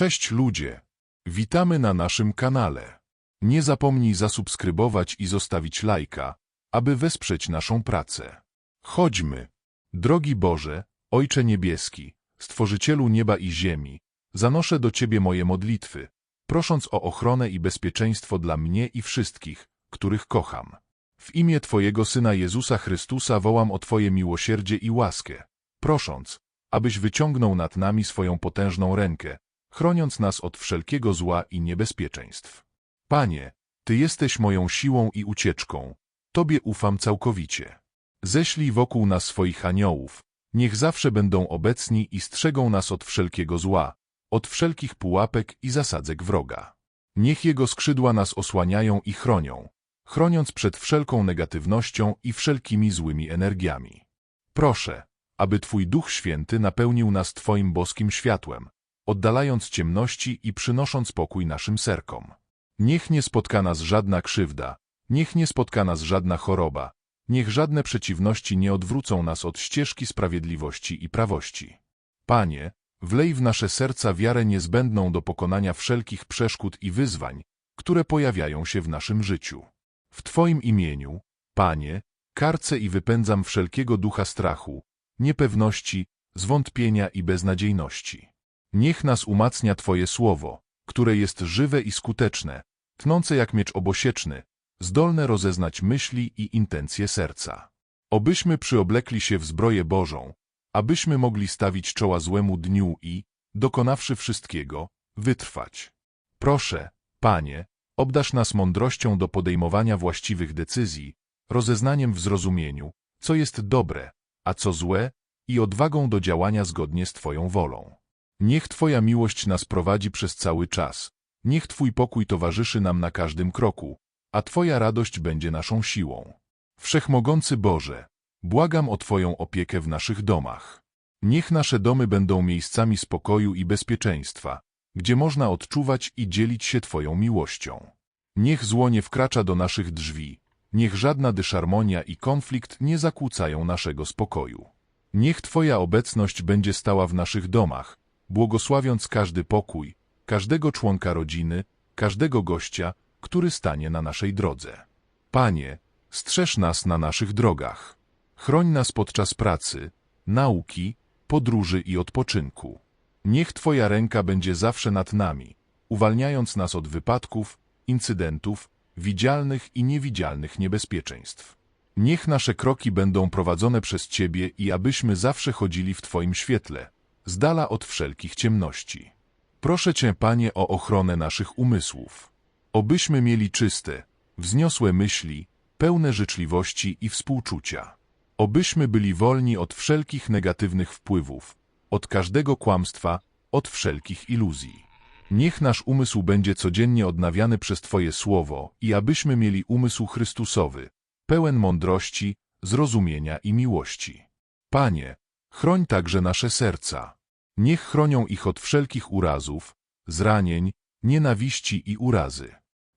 Cześć ludzie! Witamy na naszym kanale. Nie zapomnij zasubskrybować i zostawić lajka, aby wesprzeć naszą pracę. Chodźmy. Drogi Boże, Ojcze Niebieski, Stworzycielu nieba i ziemi, zanoszę do Ciebie moje modlitwy, prosząc o ochronę i bezpieczeństwo dla mnie i wszystkich, których kocham. W imię Twojego Syna Jezusa Chrystusa wołam o Twoje miłosierdzie i łaskę, prosząc, abyś wyciągnął nad nami swoją potężną rękę, chroniąc nas od wszelkiego zła i niebezpieczeństw. Panie, Ty jesteś moją siłą i ucieczką, Tobie ufam całkowicie. Ześlij wokół nas swoich aniołów, niech zawsze będą obecni i strzegą nas od wszelkiego zła, od wszelkich pułapek i zasadzek wroga. Niech Jego skrzydła nas osłaniają i chronią, chroniąc przed wszelką negatywnością i wszelkimi złymi energiami. Proszę, aby Twój Duch Święty napełnił nas Twoim boskim światłem, oddalając ciemności i przynosząc pokój naszym serkom. Niech nie spotka nas żadna krzywda, niech nie spotka nas żadna choroba, niech żadne przeciwności nie odwrócą nas od ścieżki sprawiedliwości i prawości. Panie, wlej w nasze serca wiarę niezbędną do pokonania wszelkich przeszkód i wyzwań, które pojawiają się w naszym życiu. W Twoim imieniu, Panie, karcę i wypędzam wszelkiego ducha strachu, niepewności, zwątpienia i beznadziejności. Niech nas umacnia Twoje słowo, które jest żywe i skuteczne, tnące jak miecz obosieczny, zdolne rozeznać myśli i intencje serca. Obyśmy przyoblekli się w zbroję Bożą, abyśmy mogli stawić czoła złemu dniu i, dokonawszy wszystkiego, wytrwać. Proszę, Panie, obdasz nas mądrością do podejmowania właściwych decyzji, rozeznaniem w zrozumieniu, co jest dobre, a co złe, i odwagą do działania zgodnie z Twoją wolą. Niech Twoja miłość nas prowadzi przez cały czas, niech Twój pokój towarzyszy nam na każdym kroku, a Twoja radość będzie naszą siłą. Wszechmogący Boże, błagam o Twoją opiekę w naszych domach. Niech nasze domy będą miejscami spokoju i bezpieczeństwa, gdzie można odczuwać i dzielić się Twoją miłością. Niech zło nie wkracza do naszych drzwi, niech żadna dysharmonia i konflikt nie zakłócają naszego spokoju. Niech Twoja obecność będzie stała w naszych domach, błogosławiąc każdy pokój, każdego członka rodziny, każdego gościa, który stanie na naszej drodze. Panie, strzeż nas na naszych drogach. Chroń nas podczas pracy, nauki, podróży i odpoczynku. Niech Twoja ręka będzie zawsze nad nami, uwalniając nas od wypadków, incydentów, widzialnych i niewidzialnych niebezpieczeństw. Niech nasze kroki będą prowadzone przez Ciebie i abyśmy zawsze chodzili w Twoim świetle, z dala od wszelkich ciemności. Proszę Cię, Panie, o ochronę naszych umysłów. Obyśmy mieli czyste, wzniosłe myśli, pełne życzliwości i współczucia. Obyśmy byli wolni od wszelkich negatywnych wpływów, od każdego kłamstwa, od wszelkich iluzji. Niech nasz umysł będzie codziennie odnawiany przez Twoje słowo i abyśmy mieli umysł Chrystusowy, pełen mądrości, zrozumienia i miłości. Panie, chroń także nasze serca. Niech chronią ich od wszelkich urazów, zranień, nienawiści i urazy.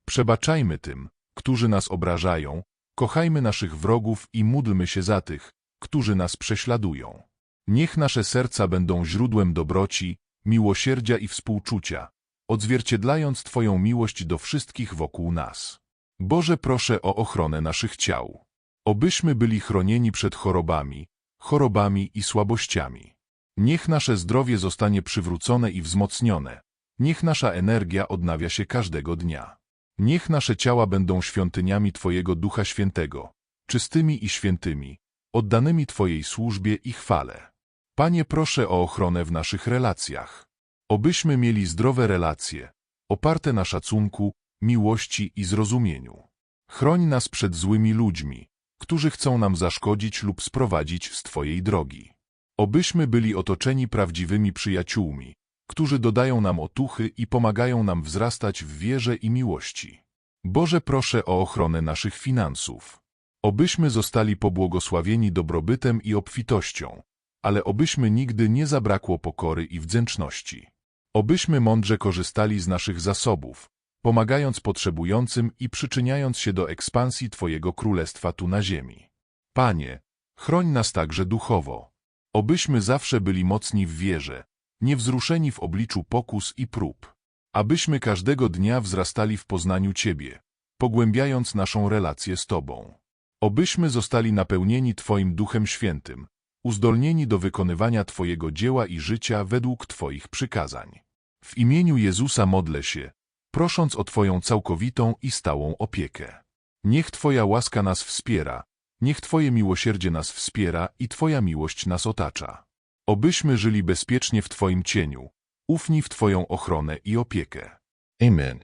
Przebaczajmy tym, którzy nas obrażają, kochajmy naszych wrogów i módlmy się za tych, którzy nas prześladują. Niech nasze serca będą źródłem dobroci, miłosierdzia i współczucia, odzwierciedlając Twoją miłość do wszystkich wokół nas. Boże, proszę o ochronę naszych ciał. Obyśmy byli chronieni przed chorobami, chorobami i słabościami. Niech nasze zdrowie zostanie przywrócone i wzmocnione. Niech nasza energia odnawia się każdego dnia. Niech nasze ciała będą świątyniami Twojego Ducha Świętego, czystymi i świętymi, oddanymi Twojej służbie i chwale. Panie, proszę o ochronę w naszych relacjach. Obyśmy mieli zdrowe relacje, oparte na szacunku, miłości i zrozumieniu. Chroń nas przed złymi ludźmi, którzy chcą nam zaszkodzić lub sprowadzić z Twojej drogi. Obyśmy byli otoczeni prawdziwymi przyjaciółmi, którzy dodają nam otuchy i pomagają nam wzrastać w wierze i miłości. Boże, proszę o ochronę naszych finansów. Obyśmy zostali pobłogosławieni dobrobytem i obfitością, ale obyśmy nigdy nie zabrakło pokory i wdzięczności. Obyśmy mądrze korzystali z naszych zasobów, pomagając potrzebującym i przyczyniając się do ekspansji Twojego Królestwa tu na ziemi. Panie, chroń nas także duchowo. Obyśmy zawsze byli mocni w wierze, niewzruszeni w obliczu pokus i prób. Abyśmy każdego dnia wzrastali w poznaniu Ciebie, pogłębiając naszą relację z Tobą. Obyśmy zostali napełnieni Twoim Duchem Świętym, uzdolnieni do wykonywania Twojego dzieła i życia według Twoich przykazań. W imieniu Jezusa modlę się, prosząc o Twoją całkowitą i stałą opiekę. Niech Twoja łaska nas wspiera, niech Twoje miłosierdzie nas wspiera i Twoja miłość nas otacza. Obyśmy żyli bezpiecznie w Twoim cieniu, ufni w Twoją ochronę i opiekę. Amen.